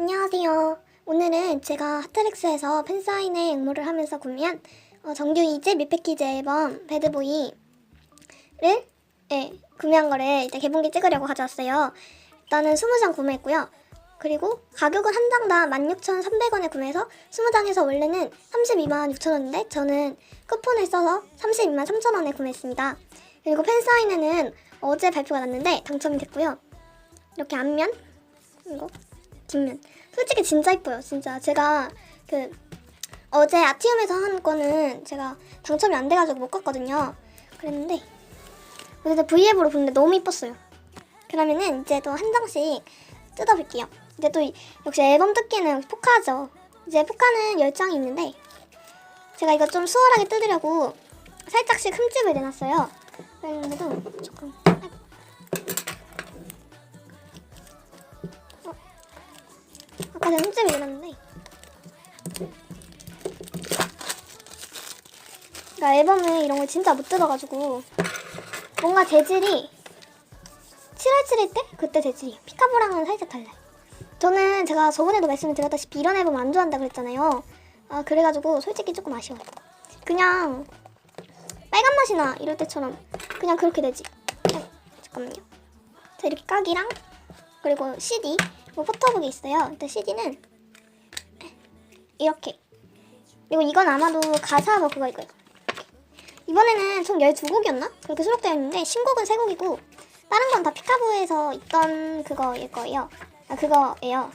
안녕하세요. 오늘은 제가 하트렉스에서 팬사인회 응모를 하면서 구매한 어, 정규 2집 미패키지 앨범 배드보이를 예, 구매한 거를 이제 개봉기 찍으려고 가져왔어요. 일단은 20장 구매했고요. 그리고 가격은 한 장당 16,300원에 구매해서 20장에서 원래는 32만 6천원인데 저는 쿠폰을 써서 32만 3천원에 구매했습니다. 그리고 팬사인회는 어제 발표가 났는데 당첨이 됐고요. 이렇게 앞면 이거 뒷면 솔직히 진짜 이뻐요 진짜. 제가 그 어제 아티움에서 한 거는 제가 당첨이 안 돼가지고 못 갔거든요. 그랬는데 어제 브이앱으로 보는데 너무 이뻤어요. 그러면은 이제 또 한 장씩 뜯어볼게요. 이제 또 이- 역시 앨범 뜯기는 포카죠. 이제 포카는 10장이 있는데 제가 이거 좀 수월하게 뜯으려고 살짝씩 흠집을 내놨어요. 그랬는데도 조금 아까 내가 흠집을 내놨는데 그러니까 앨범을 이런 걸 진짜 못 뜯어가지고 뭔가 재질이 7월 7일 때? 그때 재질이. 피카보랑은 살짝 달라요. 저는 제가 저번에도 말씀을 드렸다시피 이런 앨범 안 좋아한다 그랬잖아요. 아 그래가지고 솔직히 조금 아쉬워요. 그냥 빨간 맛이나 이럴 때처럼 그냥 그렇게 되지. 아이, 잠깐만요. 자 이렇게 까기랑 그리고 CD 그리고 포토북이 있어요. 일단 CD는 이렇게. 그리고 이건 아마도 가사 뭐 그거일 거예요 이번에는 총 12곡이었나? 그렇게 수록되어 있는데 신곡은 3곡이고 다른 건 다 피카부에서 있던 그거일 거예요. 아 그거예요.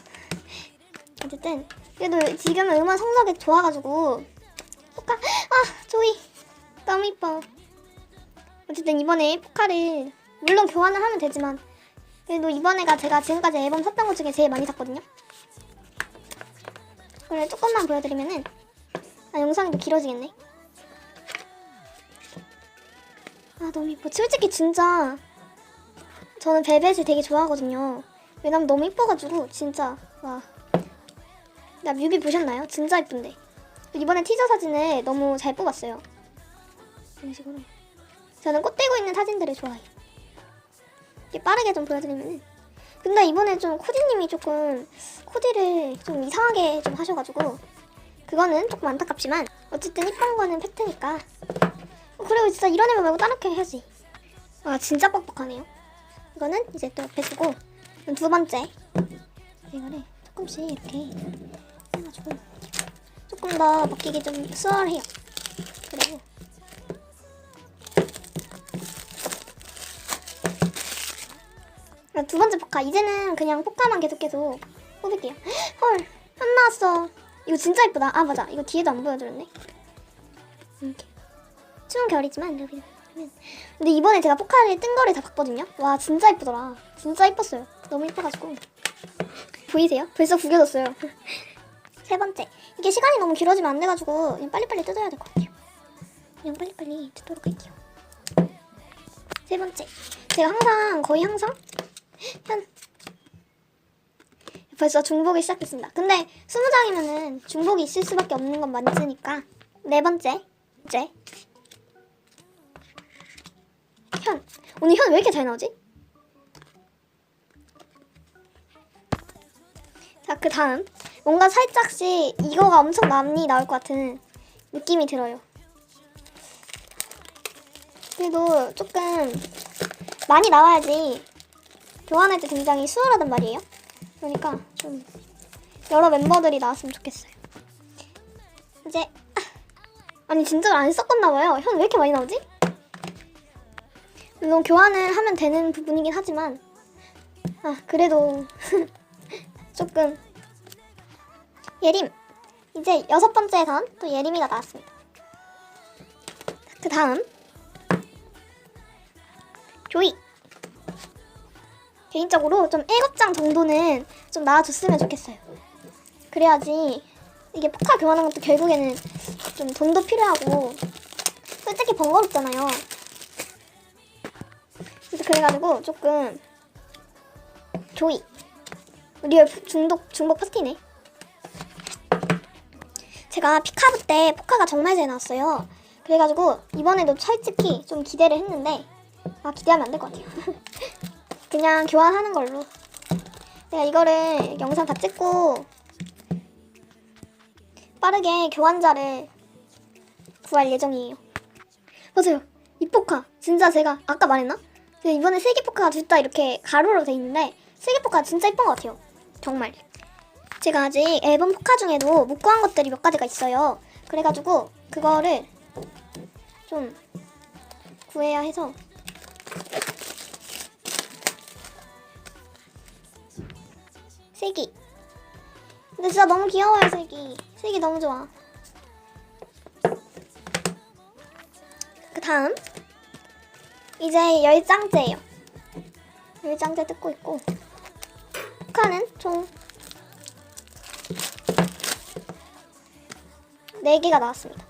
어쨌든 그래도 지금은 음원 성적이 좋아가지고 포카 아 조이. 너무 이뻐. 어쨌든 이번에 포카를 물론 교환을 하면 되지만 그래도 이번에가 제가 지금까지 앨범 샀던 것 중에 제일 많이 샀거든요. 그래 조금만 보여드리면은 아 영상이 또 길어지겠네. 아 너무 이뻐. 솔직히 진짜 저는 벨벳을 되게 좋아하거든요. 왜냐면 너무 이뻐가지고 진짜 와 나 뮤비 보셨나요? 진짜 이쁜데. 이번에 티저 사진을 너무 잘 뽑았어요. 이런 식으로. 저는 꽃 떼고 있는 사진들을 좋아해요 빠르게 좀 보여드리면은. 근데 이번에 좀 코디님이 조금 코디를 좀 이상하게 좀 하셔가지고 그거는 조금 안타깝지만 어쨌든 이쁜 거는 팩트니까. 어, 그리고 진짜 이런 애만 말고 다른 게 해야지. 와 진짜 뻑뻑하네요. 이거는 이제 또 옆에 두고 두 번째. 이거를 조금씩 이렇게 해가지고 조금 더 먹기기 좀 수월해요. 그리고 두 번째 포카. 이제는 그냥 포카만 계속 계속 뽑을게요. 헐현 나왔어. 이거 진짜 이쁘다. 아 맞아. 이거 뒤에도 안 보여드렸네. 이렇게. 추운 겨울이지만 근데 이번에 제가 포카를 뜬 거를 다 봤거든요? 와 진짜 이쁘더라. 진짜 이뻤어요. 너무 이뻐가지고. 보이세요? 벌써 구겨졌어요. 세 번째. 이게 시간이 너무 길어지면 안 돼가지고 그냥 빨리빨리 뜯어야 될 것 같아요. 그냥 빨리빨리 뜯도록 할게요. 세 번째. 제가 항상 거의 항상 한 벌써 중복이 시작했습니다. 근데 20장이면은 중복이 있을 수밖에 없는 건 맞으니까 네 번째 이제 현 오늘 현 왜 이렇게 잘 나오지? 자 그 다음 뭔가 살짝씩 이거가 엄청 많이 나올 것 같은 느낌이 들어요. 그래도 조금 많이 나와야지 교환할 때 굉장히 수월하단 말이에요. 그러니까 좀 여러 멤버들이 나왔으면 좋겠어요. 이제 아, 아니 진짜로 안 섞었나 봐요. 현 왜 이렇게 많이 나오지? 물론 교환을 하면 되는 부분이긴 하지만 아 그래도 조금 예림 이제 여섯 번째 선또 예림이가 나왔습니다. 그 다음 조이 개인적으로 좀 7장 정도는 좀 나와줬으면 좋겠어요. 그래야지 이게 포카 교환하는 것도 결국에는 좀 돈도 필요하고 솔직히 번거롭잖아요. 그래서 그래가지고 조금 조이 리얼 중독 중복 파티네. 제가 피카브 때 포카가 정말 잘 나왔어요. 그래가지고 이번에도 솔직히 좀 기대를 했는데 아 기대하면 안 될 것 같아요. 그냥 교환하는 걸로 제가 이거를 영상 다 찍고 빠르게 교환자를 구할 예정이에요. 맞아요. 이 포카 진짜 제가 아까 말했나? 제가 이번에 세개 포카가 둘 다 이렇게 가로로 돼 있는데 세개 포카 진짜 예쁜 것 같아요. 정말. 제가 아직 앨범 포카 중에도 못 구한 것들이 몇 가지가 있어요. 그래가지고 그거를 좀 구해야 해서 세기. 근데 진짜 너무 귀여워요 세기. 세기 너무 좋아. 그 다음 이제 열 장째예요. 열 장째 뜯고 있고 포카는 총 4개가 나왔습니다.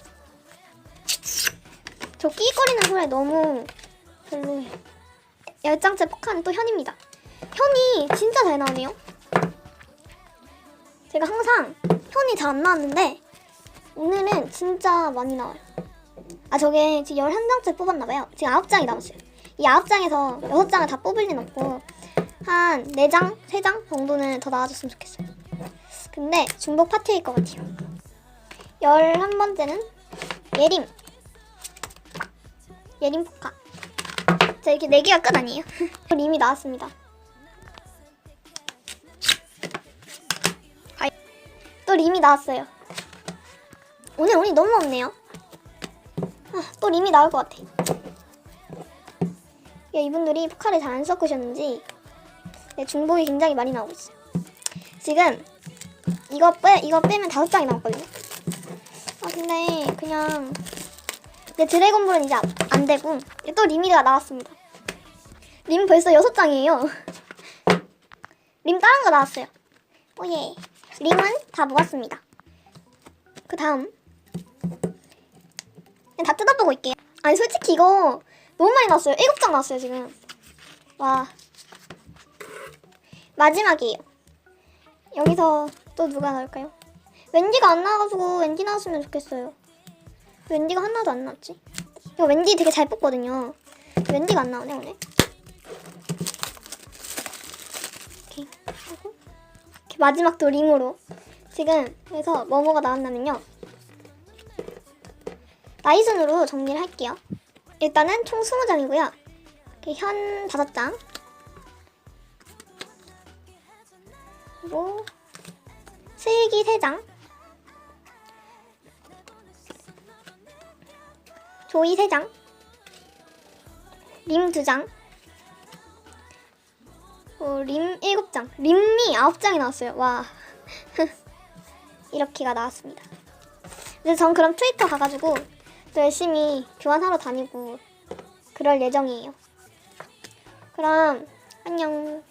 저 끼거리는 소리 너무 별로예요. 열 장째 포카는 또 현입니다. 현이 진짜 잘 나오네요. 제가 항상 현이 잘 안 나왔는데 오늘은 진짜 많이 나와요. 아 저게 지금 11장째 뽑았나봐요. 지금 9장이 남았어요. 이 9장에서 6장을 다 뽑을 리는 없고 한 4장, 3장 정도는 더 나와줬으면 좋겠어요. 근데 중복 파티일 것 같아요. 11번째는 예림. 예림 포카. 자 이렇게 4개가 끝 아니에요? 림이 나왔습니다. 또 림이 나왔어요. 오늘 운이 너무 없네요. 아, 또 림이 나올 것 같아. 야, 이분들이 포카를 잘 안 섞으셨는지 네, 중복이 굉장히 많이 나오고 있어요. 지금 이거 빼 이거 빼면 다섯 장이 남았거든요. 아 근데 그냥 내 드래곤볼은 이제 안, 안 되고 또 리미가 나왔습니다. 림 벌써 여섯 장이에요. 림 다른 거 나왔어요. 오예. 림은 다 모았습니다. 그 다음 다 뜯어보고 있게요. 아니 솔직히 이거 너무 많이 나왔어요. 일곱 장 나왔어요 지금. 와 마지막이에요. 여기서 또 누가 나올까요? 웬디가 안 나와가지고 웬디 나왔으면 좋겠어요. 웬디가 하나도 안 나왔지? 이거 웬디 되게 잘 뽑거든요. 웬디가 안 나오네 오늘. 이렇게 하고 이렇게 마지막 또 링으로 지금 그래서 뭐뭐가 나왔냐면요. 나이 순으로 정리를 할게요. 일단은 총 20장이고요. 이렇게 현 5장. 그리고 슬기 3장. 조이 3장. 림 2장. 어, 림 7장. 림이 9장이 나왔어요. 와. 이렇게가 나왔습니다. 근데 전 그럼 트위터 가가지고 또 열심히 교환하러 다니고 그럴 예정이에요. 그럼 안녕.